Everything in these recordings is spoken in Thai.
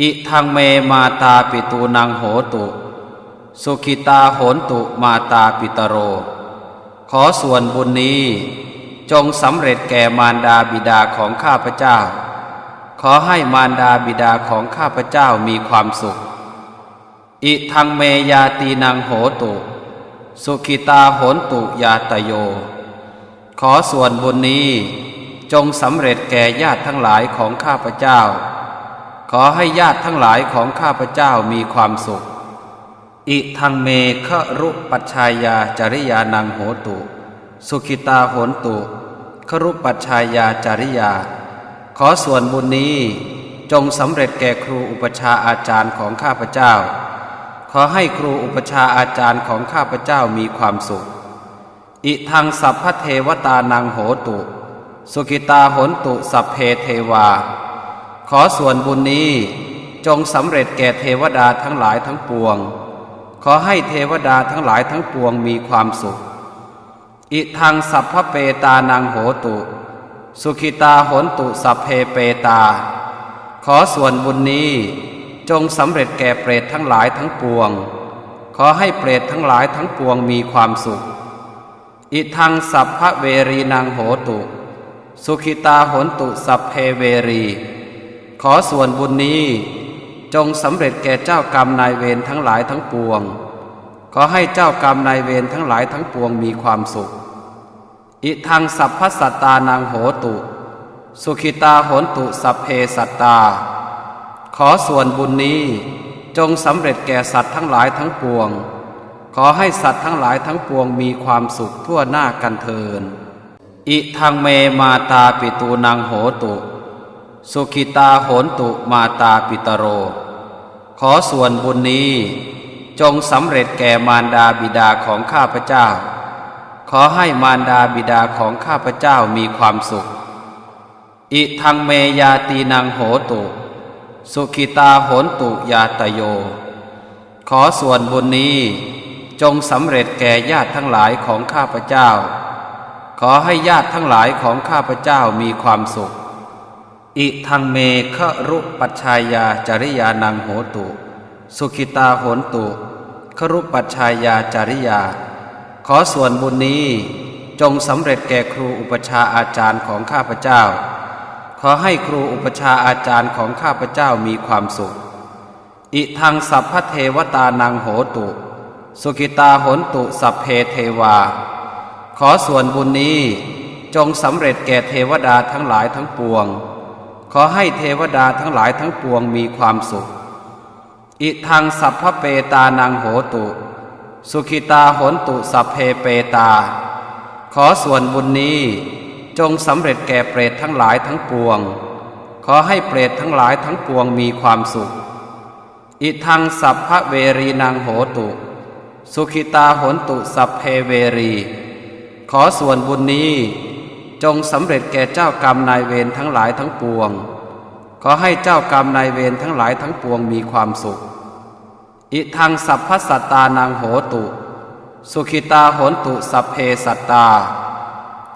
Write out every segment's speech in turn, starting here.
อิทังเมมาตาปิตูนังโหตุ สุขิตาโหนตุมาตาปิตโร ขอส่วนบุญนี้จงสำเร็จแก่มารดาบิดาของข้าพเจ้า ขอให้มารดาบิดาของข้าพเจ้ามีความสุข อิทังเมยาตีนังโหตุ สุขิตาโหนตุยาตโย ขอส่วนบุญนี้จงสำเร็จแก่ญาติทั้งหลายของข้าพเจ้า ขอให้ญาติทั้งหลายของข้าพเจ้ามีความสุข อิทังเมฆรุปัชชายาจริยานังโหตุ สุขิตาโหนตุครุปัชชายาจริยา ขอส่วนบุญนี้จงสำเร็จแก่ครูอุปชาอาจารย์ของข้าพเจ้า ขอให้ครูอุปชาอาจารย์ของข้าพเจ้ามีความสุข อิทังสัพพเทวตานังโหตุ สุขิตาโหนตุสัพเพเทวา ขอส่วนบุญนี้จงสำเร็จแก่เทวดาทั้งหลายทั้งปวง ขอให้เทวดาทั้งหลายทั้งปวงมีความสุข อิทังสัพพเปตานังโหตุ สุขิตาหนตุสัพเพเปตา ขอส่วนบุญนี้จงสำเร็จแก่เปรตทั้งหลายทั้งปวง ขอให้เปรตทั้งหลายทั้งปวงมีความสุข อิทังสัพพเวรีนางโหตุ สุขิตาหนตุสัพเพเวรี ขอส่วนบุญนี้จงสำเร็จแก่เจ้ากรรมนายเวรทั้งหลายทั้งปวง ขอให้เจ้ากรรมนายเวรทั้งหลายทั้งปวงมีความสุข อิทังสัพพสัตตานางโหตุ สุขิตาโหนตุสัพเพสัตตา ขอส่วนบุญนี้จงสำเร็จแก่สัตว์ทั้งหลายทั้งปวง ขอให้สัตว์ทั้งหลายทั้งปวงมีความสุขทั่วหน้ากันเทินอิทังเมมาตาปิตูนังโหตุ สุขิตาโหนตุมาตาปิตโร ขอส่วนบุญนี้จงสำเร็จแก่มารดาบิดาของข้าพเจ้า ขอให้มารดาบิดาของข้าพเจ้ามีความสุข อิทังเมยาตีนังโหตุ สุขิตาโหนตุยาตโย ขอส่วนบุญนี้จงสำเร็จแก่ญาติทั้งหลายของข้าพเจ้า ขอให้ญาติทั้งหลายของข้าพเจ้ามีความสุข อิทังเมฆรุปัชชายาจริยานังโหตุ สุขิตาโหนตุครุปัชชายาจริยา ขอส่วนบุญนี้จงสำเร็จแก่ครูอุปชาอาจารย์ของข้าพเจ้า ขอให้ครูอุปชาอาจารย์ของข้าพเจ้ามีความสุข อิทังสัพพเทวตานังโหตุ สุขิตาโหนตุสัพเพเทวา ขอส่วนบุญนี้จงสำเร็จแก่เทวดาทั้งหลายทั้งปวง ขอให้เทวดาทั้งหลายทั้งปวงมีความสุข อิทังสัพพเปตานังโหตุ สุขิตาโหนตุสัพเพเปตา ขอส่วนบุญนี้จงสำเร็จแก่เปรตทั้งหลายทั้งปวง ขอให้เปรตทั้งหลายทั้งปวงมีความสุข อิทังสัพพเวรีนางโหตุ สุขิตาโหนตุสัพเพเวรี ขอส่วนบุญนี้ จงสำเร็จแก่เจ้ากรรมนายเวรทั้งหลายทั้งปวง ขอให้เจ้ากรรมนายเวรทั้งหลายทั้งปวงมีความสุข อิทังสัพพสัตตานางโหตุ สุขิตาโหนตุสัพเพสัตตา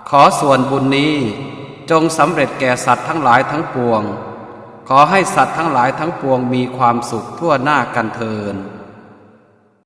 ขอส่วนบุญนี้จงสำเร็จแก่สัตว์ทั้งหลายทั้งปวง ขอให้สัตว์ทั้งหลายทั้งปวงมีความสุขทั่วหน้ากันเทิน